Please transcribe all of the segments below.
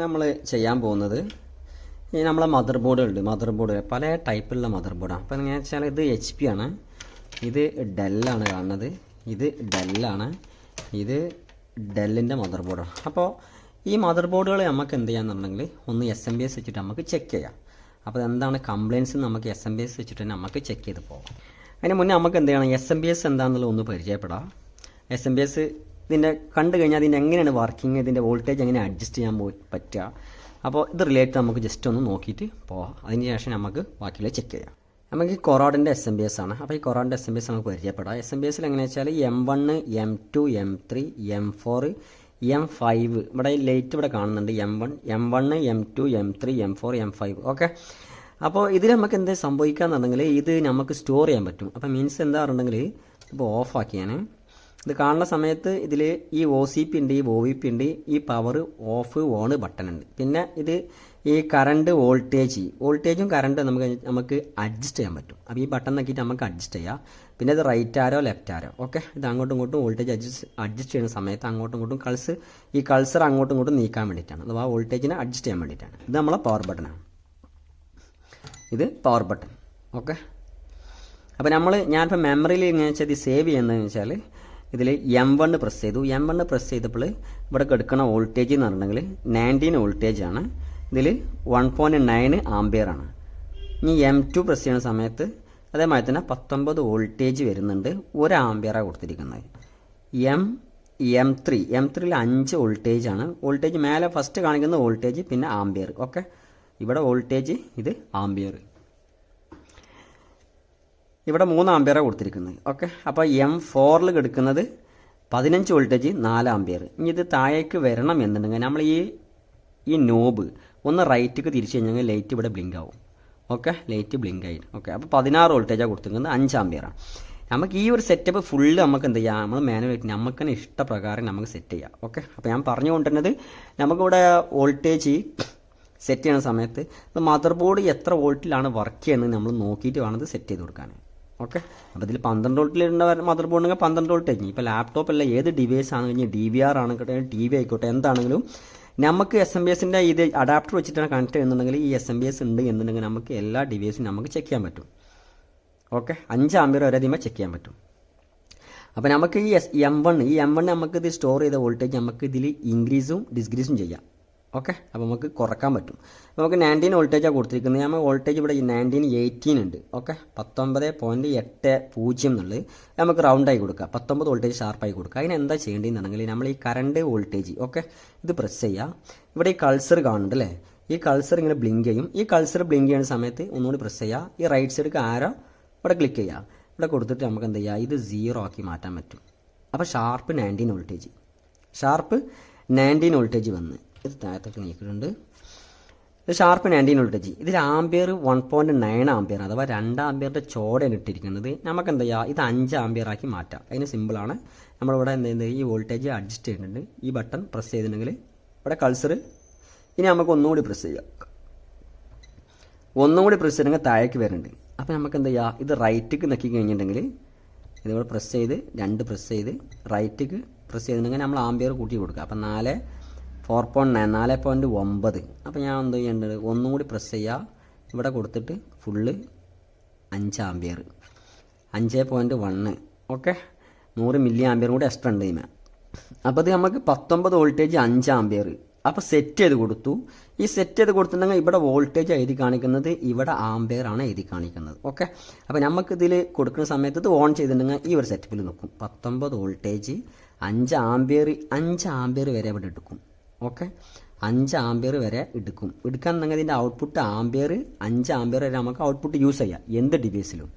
നമ്മൾ ചെയ്യാൻ പോകുന്നത് ഈ നമ്മളെ മദർ ബോർഡുകളുണ്ട് മദർ ബോർഡ് പല ടൈപ്പിലുള്ള മദർ ബോർഡാണ് അപ്പോൾ എങ്ങനെയാ വെച്ചാൽ ഇത് എച്ച് പി ആണ്. ഇത് ഡെല്ലാണ് കാണുന്നത്. ഇത് ഡെല്ലാണ് ഇത് ഡെല്ലിന്റെ മദർ ബോർഡാണ് അപ്പോൾ ഈ മദർ ബോർഡുകൾ നമുക്ക് എന്ത് ചെയ്യാന്നുണ്ടെങ്കിൽ ഒന്ന് എസ് എം ബി എസ് വെച്ചിട്ട് നമുക്ക് ചെക്ക് ചെയ്യാം. അപ്പോൾ എന്താണ് കംപ്ലയിൻസ് നമുക്ക് എസ് എം ബി എസ് വെച്ചിട്ട് തന്നെ നമുക്ക് ചെക്ക് ചെയ്ത് പോകാം. അതിന് മുന്നേ നമുക്ക് എന്ത് ചെയ്യണം? എസ് എം ബി എസ് എന്താണെന്നുള്ളത് ഒന്ന് പരിചയപ്പെടാം. എസ് എം ബി എസ് ഇതിന്റെ കണ്ടു കഴിഞ്ഞാൽ ഇതിന്റെ എങ്ങനെയാണ് വർക്കിംഗ് ഇതിന്റെ വോൾട്ടേജ് എങ്ങനെ അഡ്ജസ്റ്റ് ചെയ്യാൻ പറ്റുക. അപ്പോൾ ഇത് റിലേറ്റ് നമുക്ക് ജസ്റ്റ് ഒന്ന് നോക്കിയിട്ട് പോവാം. അതിന് ശേഷം നമുക്ക് ബാക്കിയുള്ള ചെക്ക് ചെയ്യാം. നമുക്ക് കൊറോഡിന്റെ എസ് എം ബി എസ് ആണ്. അപ്പോൾ ഈ കൊറോഡിന്റെ എസ് എം ബി എസ് നമുക്ക് പരിചയപ്പെടാം. എസ് എം ബി എസിൽ എങ്ങനെയാ വെച്ചാൽ M one M two M three M four M five ഇവിടെ ലൈറ്റ് ഇവിടെ കാണുന്നുണ്ട്. M one M one M two M three M four M five okay അപ്പോൾ ഇതിൽ നമുക്ക് എന്താ എന്ത് സംഭവിക്കാന്നുണ്ടെങ്കിൽ ഇത് നമുക്ക് സ്റ്റോർ ചെയ്യാൻ പറ്റും. അപ്പോൾ മീൻസ് എന്താ പറഞ്ഞിട്ടുണ്ടെങ്കിൽ ഇപ്പോൾ ഓഫ് ആക്കിയാണ് ഇത് കാണുന്ന സമയത്ത് ഇതിൽ ഈ ഒ സി പി ഉണ്ട് ഈ ഒ വി പി ഉണ്ട് ഈ പവർ ഓഫ് ഓൺ ബട്ടൺ ഉണ്ട്. പിന്നെ ഇത് ഈ കറണ്ട് വോൾട്ടേജ് വോൾട്ടേജും കറണ്ടും നമുക്ക് നമുക്ക് അഡ്ജസ്റ്റ് ചെയ്യാൻ പറ്റും. അപ്പോൾ ഈ ബട്ടൺ നോക്കിയിട്ട് നമുക്ക് അഡ്ജസ്റ്റ് ചെയ്യാം. പിന്നെ ഇത് right arrow left arrow okay ഇത് അങ്ങോട്ടും ഇങ്ങോട്ടും വോൾട്ടേജ് അഡ്ജസ്റ്റ് അഡ്ജസ്റ്റ് ചെയ്യുന്ന സമയത്ത് അങ്ങോട്ടും ഇങ്ങോട്ടും കൾസ് ഈ കൾസർ അങ്ങോട്ടും ഇങ്ങോട്ടും നീക്കാൻ വേണ്ടിയിട്ടാണ്. അഥവാ വോൾട്ടേജിനെ അഡ്ജസ്റ്റ് ചെയ്യാൻ വേണ്ടിയിട്ടാണ്. ഇത് നമ്മളെ പവർ ബട്ടണാണ് ഇത് പവർ ബട്ടൺ ഓക്കെ അപ്പോൾ നമ്മൾ ഞാനിപ്പോൾ മെമ്മറിയിൽ എങ്ങനെ വെച്ചാൽ ഇത് സേവ് ചെയ്യുന്നതെന്ന് വെച്ചാൽ ഇതിൽ എം വണ്ണ് പ്രസ് ചെയ്തു. എം വണ്ണ് പ്രസ് ചെയ്തപ്പോൾ ഇവിടെ എടുക്കുന്ന വോൾട്ടേജ് എന്ന് പറഞ്ഞിട്ടുണ്ടെങ്കിൽ നയന്റീൻ വോൾട്ടേജ് ആണ്. ഇതിൽ വൺ പോയിന്റ് നയൻ ആംബിയർ ആണ്. ഇനി എം ടു പ്രസ് ചെയ്യുന്ന സമയത്ത് അതേമാതിരി തന്നെ പത്തൊമ്പത് വോൾട്ടേജ് വരുന്നുണ്ട്. ഒരു ആംബിയറാണ് കൊടുത്തിരിക്കുന്നത്. എം എം ത്രീ എം ത്രീയിൽ അഞ്ച് വോൾട്ടേജ് ആണ്. വോൾട്ടേജ് മേലെ ഫസ്റ്റ് കാണിക്കുന്ന വോൾട്ടേജ് പിന്നെ ആംബിയർ ഓക്കെ ഇവിടെ വോൾട്ടേജ് ഇത് ആംബിയർ ഇവിടെ മൂന്ന് ആംബിയറാണ് കൊടുത്തിരിക്കുന്നത്. ഓക്കെ? അപ്പോൾ എം ഫോറിൽ കിടക്കുന്നത് പതിനഞ്ച് വോൾട്ടേജ് നാല് ആംബിയർ ഇനി ഇത് താഴേക്ക് വരണം എന്നുണ്ടെങ്കിൽ നമ്മൾ ഈ ഈ നോബ് ഒന്ന് റൈറ്റിക്ക് തിരിച്ചു കഴിഞ്ഞാൽ ലൈറ്റ് ഇവിടെ ബ്ലിങ്ക് ആവും. ഓക്കെ? ലൈറ്റ് ബ്ലിങ്ക് ആയി. ഓക്കെ? അപ്പോൾ പതിനാറ് വോൾട്ടേജാണ് കൊടുത്തിരിക്കുന്നത് അഞ്ച് ആംബിയറാണ് നമുക്ക് ഈ ഒരു സെറ്റപ്പ് ഫുള്ള് നമുക്ക് എന്ത് ചെയ്യാം? നമ്മൾ മാനുവലായിട്ട് നമുക്ക് തന്നെ ഇഷ്ടപ്രകാരം നമുക്ക് സെറ്റ് ചെയ്യാം. ഓക്കെ? അപ്പോൾ ഞാൻ പറഞ്ഞു കൊണ്ടുവരുന്നത് നമുക്കിവിടെ വോൾട്ടേജ് സെറ്റ് ചെയ്യുന്ന സമയത്ത് മദർ ബോർഡ് എത്ര വോൾട്ടിലാണ് വർക്ക് ചെയ്യുന്നത് നമ്മൾ നോക്കിയിട്ട് വേണം സെറ്റ് ചെയ്ത് കൊടുക്കാൻ. ഓക്കെ. അപ്പോൾ ഇതിൽ പന്ത്രണ്ട് വോൾട്ടിലിരുന്ന മദർ ബോർഡ് ഉണ്ടെങ്കിൽ പന്ത്രണ്ട് വോൾട്ട് ആയിരിക്കും ഇപ്പോൾ ലാപ്ടോപ്പ് അല്ല ഏത് ഡിവൈസ് ആണ് കഴിഞ്ഞാൽ ഡി വി ആർ ആണെങ്കിട്ടെ ടി വി ആയിക്കോട്ടെ എന്താണെങ്കിലും നമുക്ക് എസ് എം ബി എസിന്റെ ഇത് അഡാപ്റ്റർ വെച്ചിട്ടാണ് കണക്ട് ചെയ്യുന്നുണ്ടെങ്കിൽ ഈ എസ് എം ബി എസ് ഉണ്ട് എന്നുണ്ടെങ്കിൽ നമുക്ക് എല്ലാ ഡിവൈസും നമുക്ക് ചെക്ക് ചെയ്യാൻ പറ്റും. ഓക്കെ. അഞ്ച് ആമ്പിയർ വരെ ഇതിമേ ചെക്ക് ചെയ്യാൻ പറ്റും. അപ്പോൾ നമുക്ക് ഈ എസ് എം വൺ ഈ എം വൺ നമുക്ക് ഇത് സ്റ്റോർ ചെയ്ത വോൾട്ടേജ് നമുക്ക് ഇതിൽ ഇൻക്രീസും ഡിസ്ക്രീസും ചെയ്യാം. ഓക്കെ? അപ്പോൾ നമുക്ക് കുറയ്ക്കാൻ പറ്റും. നമുക്ക് നയന്റീൻ വോൾട്ടേജാണ് കൊടുത്തിരിക്കുന്നത്. നമ്മൾ വോൾട്ടേജ് ഇവിടെ നയന്റീൻ എയ്റ്റീൻ ഉണ്ട്. ഓക്കെ? പത്തൊമ്പത് പോയിന്റ് എട്ട് പൂജ്യം എന്നുള്ളത് നമുക്ക് റൗണ്ടായി കൊടുക്കുക പത്തൊമ്പത് വോൾട്ടേജ് ഷാർപ്പായി കൊടുക്കുക അതിന് എന്താ ചെയ്യേണ്ടതെന്നുണ്ടെങ്കിൽ നമ്മൾ ഈ കറണ്ട് വോൾട്ടേജ് ഓക്കെ? ഇത് പ്രസ് ചെയ്യുക. ഇവിടെ ഈ കൾസർ കാണുന്നുണ്ട് അല്ലേ? ഈ കൾസർ ഇങ്ങനെ ബ്ലിങ്ക് ചെയ്യും. ഈ കൾസർ ബ്ലിങ്ക് ചെയ്യുന്ന സമയത്ത് ഒന്നുകൂടി പ്രസ് ചെയ്യുക. ഈ റൈറ്റ് സൈഡ് ആരോ ഇവിടെ ക്ലിക്ക് ചെയ്യുക. ഇവിടെ കൊടുത്തിട്ട് നമുക്ക് എന്ത് ചെയ്യുക? ഇത് സീറോ ആക്കി മാറ്റാൻ പറ്റും. അപ്പോൾ sharp nineteen voltage sharp nineteen voltage വന്ന്. ഇത് താഴത്തേക്ക് നീക്കിയിട്ടുണ്ട്. ഇത് ഷാർപ്പ് നയന്റീൻ വോൾട്ടേജ് ഇതിൽ ampere one point nine ampere അഥവാ രണ്ട് ആംബിയറിന്റെ ചോടയാണ് ഇട്ടിരിക്കുന്നത്. നമുക്ക് എന്താ ചെയ്യുക ഇത് അഞ്ച് ആംബിയറാക്കി മാറ്റാം. അതിന് സിമ്പിളാണ് നമ്മളിവിടെ എന്ത് ചെയ്യുന്നത്? ഈ വോൾട്ടേജ് അഡ്ജസ്റ്റ് ചെയ്യുന്നുണ്ട്. ഈ ബട്ടൺ പ്രസ് ചെയ്തിട്ടുണ്ടെങ്കിൽ ഇവിടെ കൾസർ ഇനി നമുക്ക് ഒന്നുകൂടി പ്രസ് ചെയ്യാം. ഒന്നുകൂടി പ്രസ് ചെയ്തെങ്കിൽ താഴേക്ക് വരുന്നുണ്ട്. അപ്പോൾ നമുക്ക് എന്താ ചെയ്യുക ഇത് റൈറ്റിക്ക് നക്കി കഴിഞ്ഞിട്ടുണ്ടെങ്കിൽ ഇതിവിടെ പ്രസ് ചെയ്ത് രണ്ട് പ്രസ് ചെയ്ത് റൈറ്റിക്ക് പ്രസ് ചെയ്തിട്ടുണ്ടെങ്കിൽ നമ്മൾ ആംബിയർ കൂട്ടി കൊടുക്കുക. അപ്പം നാല് ഫോർ പോയിന്റ് നയൻ നാല് പോയിന്റ് ഒമ്പത്. അപ്പോൾ ഞാൻ എന്ത് ചെയ്യേണ്ടത്? ഒന്നും കൂടി പ്രസ് ചെയ്യുക ഇവിടെ കൊടുത്തിട്ട് ഫുള്ള് അഞ്ച് ആംബിയർ അഞ്ച് പോയിന്റ് വണ്ണ് ഓക്കെ നൂറ് മില്ലി ആംബിയർ കൂടി എക്സ്ട്രാ ഉണ്ട് ഇതിന് അപ്പോൾ ഇത് നമുക്ക് പത്തൊമ്പത് വോൾട്ടേജ് അഞ്ച് ആംബിയർ അപ്പോൾ സെറ്റ് ചെയ്ത് കൊടുത്തു. ഈ സെറ്റ് ചെയ്ത് കൊടുത്തിട്ടുണ്ടെങ്കിൽ ഇവിടെ വോൾട്ടേജ് എഴുതി കാണിക്കുന്നത് ഇവിടെ ആംബിയർ ആണ് എഴുതി കാണിക്കുന്നത്. ഓക്കെ അപ്പോൾ നമുക്ക് ഇതിൽ കൊടുക്കുന്ന സമയത്ത് ഇത് ഓൺ ചെയ്തിട്ടുണ്ടെങ്കിൽ ഈ ഒരു സെറ്റപ്പിൽ നിൽക്കും. പത്തൊമ്പത് വോൾട്ടേജ് അഞ്ച് ആംബിയർ അഞ്ച് ആംബിയർ വരെ ഇവിടെ എടുക്കും. ഓക്കെ? അഞ്ച് ആംബിയർ വരെ എടുക്കും. എടുക്കാൻ നിങ്ങൾ ഇതിന്റെ ഔട്ട്പുട്ട് ആംബിയർ അഞ്ച് ആംബിയർ വരെ നമുക്ക് ഔട്ട്പുട്ട് യൂസ് ചെയ്യാം. എന്ത് ഡിവൈസിലും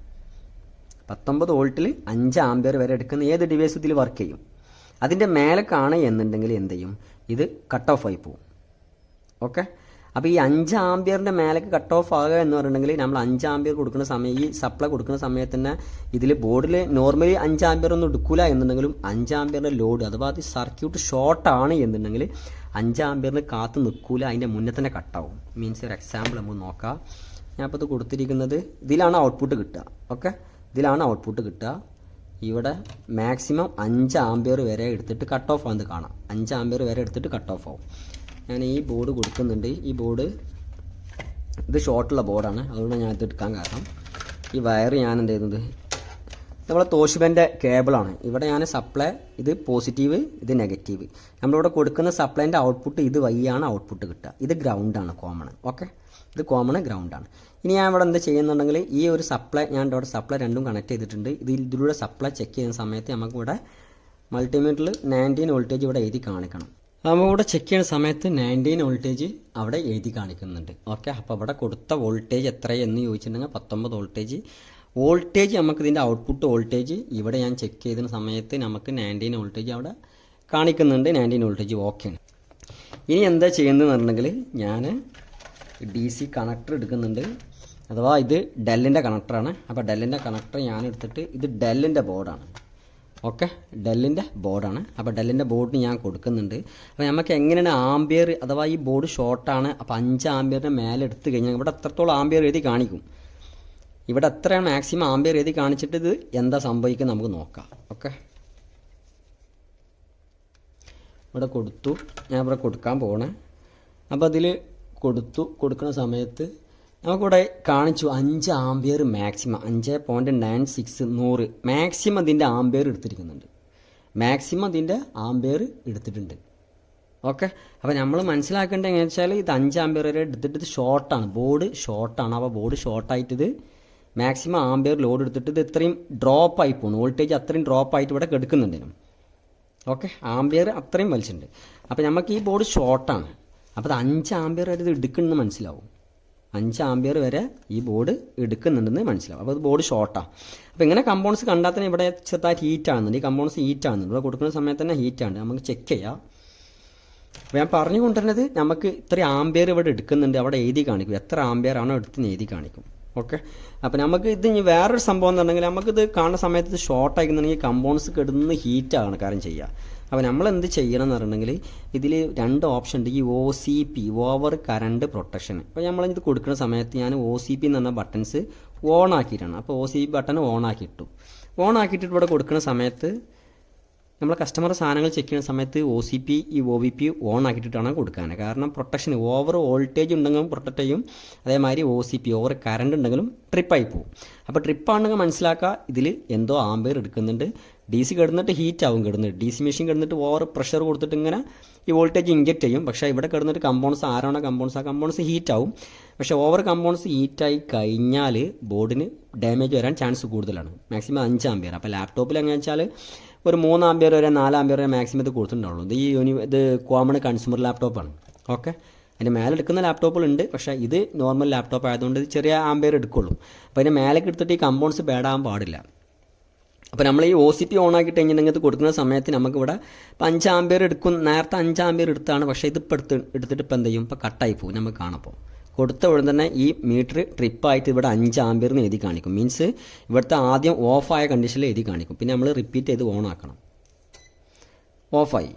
പത്തൊമ്പത് വോൾട്ടിൽ അഞ്ച് ആംബിയർ വരെ എടുക്കുന്ന ഏത് ഡിവൈസ് ഇതിൽ വർക്ക് ചെയ്യും? അതിന്റെ മേലെ കാണുക എന്നുണ്ടെങ്കിൽ എന്ത് ചെയ്യും? ഇത് കട്ട് ഓഫ് ആയി പോവും ഓക്കെ? അപ്പോൾ ഈ അഞ്ച് ആംബിയറിന്റെ മേലേക്ക് കട്ട് ഓഫ് ആകുക എന്ന് പറഞ്ഞിട്ടുണ്ടെങ്കിൽ നമ്മൾ അഞ്ച് ആംബിയർ കൊടുക്കുന്ന സമയം ഈ സപ്ലൈ കൊടുക്കുന്ന സമയത്ത് തന്നെ ഇതിൽ ബോർഡിൽ നോർമലി അഞ്ച് ആംബിയർ ഒന്നും എടുക്കില്ല എന്നുണ്ടെങ്കിലും അഞ്ച് ആംബിയറിന്റെ ലോഡ് അഥവാ അത് സർക്യൂട്ട് ഷോർട്ടാണ് എന്നുണ്ടെങ്കിൽ അഞ്ച് ആംബിയറിന് കാത്ത് നിൽക്കില്ല അതിന്റെ മുന്നേ തന്നെ കട്ടാവും മീൻസ് ഒരു എക്സാമ്പിൾ നമുക്ക് നോക്കാം. ഞാൻ ഇപ്പോൾ ഇത് കൊടുത്തിരിക്കുന്നത് ഇതിലാണ് ഔട്ട്പുട്ട് കിട്ടുക. ഓക്കെ ഇതിലാണ് ഔട്ട്പുട്ട് കിട്ടുക. ഇവിടെ മാക്സിമം അഞ്ച് ആംബിയർ വരെ എടുത്തിട്ട് കട്ട് ഓഫ് ആകുന്നത് കാണാം. അഞ്ച് ആംബിയർ വരെ എടുത്തിട്ട് കട്ട് ഓഫ് ആവും. ഞാൻ ഈ ബോർഡ് കൊടുക്കുന്നുണ്ട്. ഈ ബോർഡ് ഇത് ഷോർട്ടുള്ള ബോർഡാണ് അതുകൊണ്ട് ഞാൻ ഇത് എടുക്കാൻ കാരണം ഈ വയർ ഞാൻ എന്ത് ചെയ്യുന്നത്? നമ്മളെ തോഷിബന്റെ കേബിളാണ് ഇവിടെ ഞാൻ സപ്ലൈ ഇത് പോസിറ്റീവ് ഇത് നെഗറ്റീവ് നമ്മളിവിടെ കൊടുക്കുന്ന സപ്ലൈന്റെ ഔട്ട്പുട്ട് ഇത് വഴിയാണ് ഔട്ട്പുട്ട് കിട്ടുക. ഇത് ഗ്രൗണ്ടാണ് കോമൺ ഓക്കെ ഇത് കോമൺ ഗ്രൗണ്ടാണ് ഇനി ഞാൻ ഇവിടെ എന്താ ചെയ്യുന്നുണ്ടെങ്കിൽ ഈ ഒരു സപ്ലൈ ഞാൻ ഇവിടെ സപ്ലൈ രണ്ടും കണക്ട് ചെയ്തിട്ടുണ്ട്. ഇത് ഇതിലൂടെ സപ്ലൈ ചെക്ക് ചെയ്യുന്ന സമയത്ത് നമുക്കിവിടെ മൾട്ടിമീറ്ററിൽ നയന്റീൻ വോൾട്ടേജ് ഇവിടെ എഴുതി കാണിക്കണം. നമ്മൾ ഇവിടെ ചെക്ക് ചെയ്യുന്ന സമയത്ത് നയന്റീൻ വോൾട്ടേജ് അവിടെ എഴുതി കാണിക്കുന്നുണ്ട്. ഓക്കെ അപ്പോൾ അവിടെ കൊടുത്ത വോൾട്ടേജ് എത്രയെന്ന് ചോദിച്ചിട്ടുണ്ടെങ്കിൽ പത്തൊമ്പത് വോൾട്ടേജ് വോൾട്ടേജ് നമുക്ക് ഇതിന്റെ ഔട്ട്പുട്ട് വോൾട്ടേജ് ഇവിടെ ഞാൻ ചെക്ക് ചെയ്യുന്ന സമയത്ത് നമുക്ക് നയന്റീൻ വോൾട്ടേജ് അവിടെ കാണിക്കുന്നുണ്ട്. നയന്റീൻ വോൾട്ടേജ് ഓക്കെയാണ് ഇനി എന്താ ചെയ്യുന്നതെന്ന് പറഞ്ഞിട്ടുണ്ടെങ്കിൽ ഞാൻ ഡി സി കണക്ടർ എടുക്കുന്നുണ്ട്. അഥവാ ഇത് ഡെല്ലിന്റെ കണക്ടറാണ് അപ്പോൾ ഡെല്ലിന്റെ കണക്ടർ ഞാൻ എടുത്തിട്ട് ഇത് ഡെല്ലിന്റെ ബോർഡാണ് ഓക്കെ ഡെല്ലിന്റെ ബോർഡാണ്. അപ്പോൾ ഡെല്ലിന്റെ ബോർഡിന് ഞാൻ കൊടുക്കുന്നുണ്ട്. അപ്പോൾ നമുക്ക് എങ്ങനെയാണ് ആംബിയർ അഥവാ ഈ ബോർഡ് ഷോർട്ടാണ് അപ്പോൾ അഞ്ച് ആംബിയറിന്റെ മേലെ എടുത്തു കഴിഞ്ഞാൽ ഇവിടെ എത്രത്തോളം ആംബിയർ എഴുതി കാണിക്കും? ഇവിടെ എത്രയാണ് മാക്സിമം ആംബിയർ എഴുതി കാണിച്ചിട്ട് ഇത് എന്താ സംഭവിക്കുന്നത് നമുക്ക് നോക്കാം. ഓക്കെ. ഇവിടെ കൊടുത്തു. ഞാൻ ഇവിടെ കൊടുക്കാൻ പോകണേ അപ്പോൾ അതിൽ കൊടുത്തു. കൊടുക്കുന്ന സമയത്ത് നമുക്കിവിടെ കാണിച്ചു അഞ്ച് ആംബിയർ മാക്സിമം അഞ്ച് പോയിന്റ് നയൻ സിക്സ് നൂറ്. മാക്സിമം ഇതിന്റെ ആംബിയർ എടുത്തിരിക്കുന്നുണ്ട്. മാക്സിമം ഇതിന്റെ ആംബിയർ എടുത്തിട്ടുണ്ട്. ഓക്കെ? അപ്പോൾ നമ്മൾ മനസ്സിലാക്കേണ്ടത് എങ്ങനെയാ വെച്ചാൽ ഇത് അഞ്ച് ആംബിയർ വരെ എടുത്തിട്ട് ഇത് ഷോർട്ടാണ് ബോർഡ് ഷോർട്ടാണ് അപ്പോൾ ബോർഡ് ഷോർട്ടായിട്ട് ഇത് മാക്സിമം ആംബിയർ ലോഡ് എടുത്തിട്ട് ഇത് ഇത്രയും ഡ്രോപ്പ് ആയി പോകുന്നു വോൾട്ടേജ് അത്രയും ഡ്രോപ്പ് ആയിട്ട് ഇവിടെ കെടുക്കുന്നുണ്ട് ഓക്കെ? ആംബിയർ അത്രയും വലിച്ചിട്ടുണ്ട്. അപ്പോൾ നമുക്ക് ഈ ബോർഡ് ഷോർട്ടാണ് അപ്പോൾ അത് അഞ്ച് ആംബിയർ വരെ ഇത് എടുക്കണമെന്ന് മനസ്സിലാവും. അഞ്ച് ആംബിയർ വരെ ഈ ബോർഡ് എടുക്കുന്നുണ്ടെന്ന് മനസ്സിലാവും. അപ്പോൾ ബോർഡ് ഷോർട്ടാണ് അപ്പോൾ ഇങ്ങനെ കമ്പൗണ്ട്സ് കണ്ടാൽ തന്നെ ഇവിടെ ചെറുതായിട്ട് ഹീറ്റ് ആകുന്നുണ്ട് ഈ കമ്പൗണ്ട്സ് ഹീറ്റ് ആകുന്നുണ്ട് ഇവിടെ കൊടുക്കുന്ന സമയത്ത് തന്നെ ഹീറ്റ് ആണ്. നമുക്ക് ചെക്ക് ചെയ്യാം. അപ്പോൾ ഞാൻ പറഞ്ഞു കൊണ്ടുവരുന്നത് നമുക്ക് ഇത്ര ആംബിയർ ഇവിടെ എടുക്കുന്നുണ്ട്. അവിടെ എഴുതി കാണിക്കും. എത്ര ആംബിയർ ആണോ എടുത്തെന്ന് എഴുതി കാണിക്കും. ഓക്കെ? അപ്പോൾ നമുക്ക് ഇത് ഇനി വേറൊരു സംഭവം എന്ന് പറഞ്ഞെങ്കിൽ നമുക്കിത് കാണുന്ന സമയത്ത് ഷോർട്ട് ആയിക്കുന്നുണ്ടെങ്കിൽ കമ്പൗണ്ട്സ് കിടന്ന് ഹീറ്റ് ആണ് കാര്യം ചെയ്യുക അപ്പോൾ നമ്മൾ എന്ത് ചെയ്യണം എന്ന് പറഞ്ഞിട്ടുണ്ടെങ്കിൽ ഇതിൽ രണ്ട് ഓപ്ഷൻ ഉണ്ട്. ഈ O C P over current protection അപ്പോൾ നമ്മൾ ഇത് കൊടുക്കുന്ന സമയത്ത് ഞാൻ ഒ സി പി എന്ന് പറഞ്ഞ ബട്ടൺസ് ഓൺ ആക്കിയിട്ടാണ്. അപ്പോൾ O C P button on ആക്കിയിട്ടു. On ആക്കിയിട്ട് ഇവിടെ കൊടുക്കുന്ന സമയത്ത് നമ്മൾ കസ്റ്റമർ സാധനങ്ങൾ ചെക്ക് ചെയ്യുന്ന സമയത്ത് ഒ സി പി ഈ ഒ വി പി ഓൺ ആക്കിയിട്ടാണ് കൊടുക്കാൻ കാരണം പ്രൊട്ടക്ഷൻ ഓവർ വോൾട്ടേജ് ഉണ്ടെങ്കിലും പ്രൊട്ടക്റ്റ് ചെയ്യും. അതേമാതിരി O C P over current ഉണ്ടെങ്കിലും ട്രിപ്പായി പോകും. അപ്പോൾ ട്രിപ്പാണെങ്കിൽ മനസ്സിലാക്കുക ഇതിൽ എന്തോ ആംബെയർ എടുക്കുന്നുണ്ട്. ഡി സി കിടന്നിട്ട് ഹീറ്റ് ആവും കിടന്നിട്ട് ഡി സി മെഷീൻ കിടന്നിട്ട് ഓവർ പ്രഷർ കൊടുത്തിട്ട് ഇങ്ങനെ ഈ വോൾട്ടേജ് ഇഞ്ചക്ട് ചെയ്യും. പക്ഷേ ഇവിടെ കിടന്നിട്ട് കമ്പൗണ്ട്സ് ആരാണോ കമ്പൗണ്ട്സ് ആ കമ്പൗണ്ട്സ് ഹീറ്റ് ആവും. പക്ഷേ ഓവർ കമ്പൗണ്ട്സ് ഹീറ്റായി കഴിഞ്ഞാൽ ബോർഡിന് ഡാമേജ് വരാൻ ചാൻസ് കൂടുതലാണ്. മാക്സിമം അഞ്ച് ആംബിയർ അപ്പോൾ ലാപ്ടോപ്പിൽ എങ്ങനെ വെച്ചാൽ ഒരു മൂന്ന് ആംബിയർ വരെ നാല് ആംബിയർ വരെ മാക്സിമം ഇത് കൊടുത്തിട്ടുണ്ടാവുള്ളൂ. ഇത് ഈ യൂണി ഇത് കോമൺ കൺസ്യൂമർ ലാപ്ടോപ്പാണ് ഓക്കെ അതിന്റെ മേലെ എടുക്കുന്ന ലാപ്ടോപ്പുകളുണ്ട് പക്ഷേ ഇത് നോർമൽ ലാപ്ടോപ്പ് ആയതുകൊണ്ട് ചെറിയ ആംബിയർ എടുക്കുള്ളൂ. അപ്പോൾ അതിന്റെ മേലേക്ക് എടുത്തിട്ട് ഈ കമ്പൗണ്ട്സ് ബാഡാകാൻ പാടില്ല. അപ്പോൾ നമ്മൾ ഈ ഒ സി പി ഓൺ ആക്കിയിട്ട് ഇത് കൊടുക്കുന്ന സമയത്ത് നമുക്കിവിടെ ഇപ്പോൾ അഞ്ച് ആമ്പിയർ എടുക്കും നേരത്തെ അഞ്ച് ആമ്പിയർ എടുത്താണ്. പക്ഷേ ഇതിപ്പോൾ എടുത്ത് എടുത്തിട്ട് ഇപ്പോൾ എന്ത് ചെയ്യും? ഇപ്പോൾ കട്ടായി പോകും നമുക്ക് കാണപ്പോൾ കൊടുത്ത ഉടൻ തന്നെ ഈ മീറ്റർ ട്രിപ്പായിട്ട് ഇവിടെ അഞ്ച് എന്ന് എഴുതി കാണിക്കും. മീൻസ് ഇവിടുത്തെ ആദ്യം ഓഫായ കണ്ടീഷനിൽ എഴുതി കാണിക്കും. പിന്നെ നമ്മൾ റിപ്പീറ്റ് ചെയ്ത് ഓൺ ആക്കണം. ഓഫായി